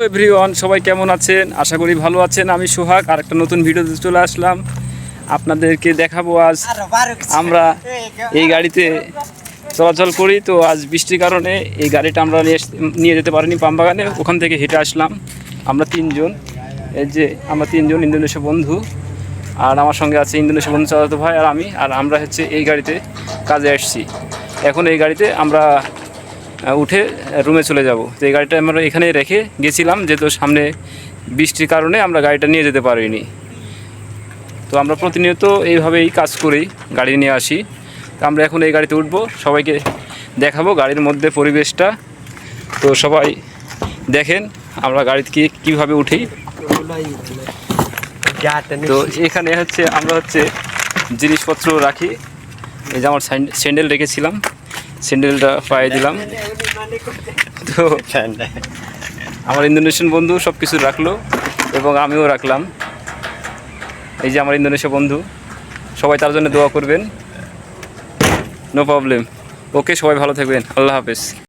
Everyone সবাই কেমন আছেন? আশা করি ভালো আছেন। আমি সোহাগ আর একটা নতুন ভিডিওতে চলে আসলাম। আপনাদেরকে দেখাবো আজ আমরা এই গাড়িতে চলাচল করি। তো আজ বৃষ্টির কারণে এই গাড়িটা আমরা নিয়ে যেতে পারিনি পামবাগানে। ওখান থেকে হেঁটে আসলাম। আমরা তিনজন। এই যে আমরা তিনজন ইন্দোনেশিয়া বন্ধু। আর আমার সঙ্গে আছে ইন্দোনেশিয়া বন্ধু চালাতো ভাই আর আমি। আর আমরা হচ্ছে এই গাড়িতে কাজে আসছি। এখন এই গাড়িতে আমরা উঠে রুমে চলে যাব। তো এই গাড়িটা আমরা এখানে রেখে গেছিলাম, যেহেতু সামনে বৃষ্টির কারণে আমরা গাড়িটা নিয়ে যেতে পারিনি। তো আমরা প্রতিনিয়ত এইভাবেই কাজ করি, গাড়ি নিয়ে আসি। তো আমরা এখন এই গাড়িতে উঠবো, সবাইকে দেখাবো গাড়ির মধ্যে পরিবেশটা। তো সবাই দেখেন আমরা গাড়িতে কি কীভাবে উঠি। তো এখানে হচ্ছে আমরা হচ্ছে জিনিসপত্র রাখি। এই যে আমার স্যান্ডেল রেখেছিলাম। স্যান্ডেলটা পায়ে দিলাম। তো আমার ইন্দোনেশিয়ান বন্ধু সব কিছু রাখল এবং আমিও রাখলাম। এই যে আমার ইন্দোনেশিয়া বন্ধু, সবাই তার জন্য দোয়া করবেন। নো প্রবলেম ওকে, সবাই ভালো থাকবেন। আল্লাহ হাফেজ।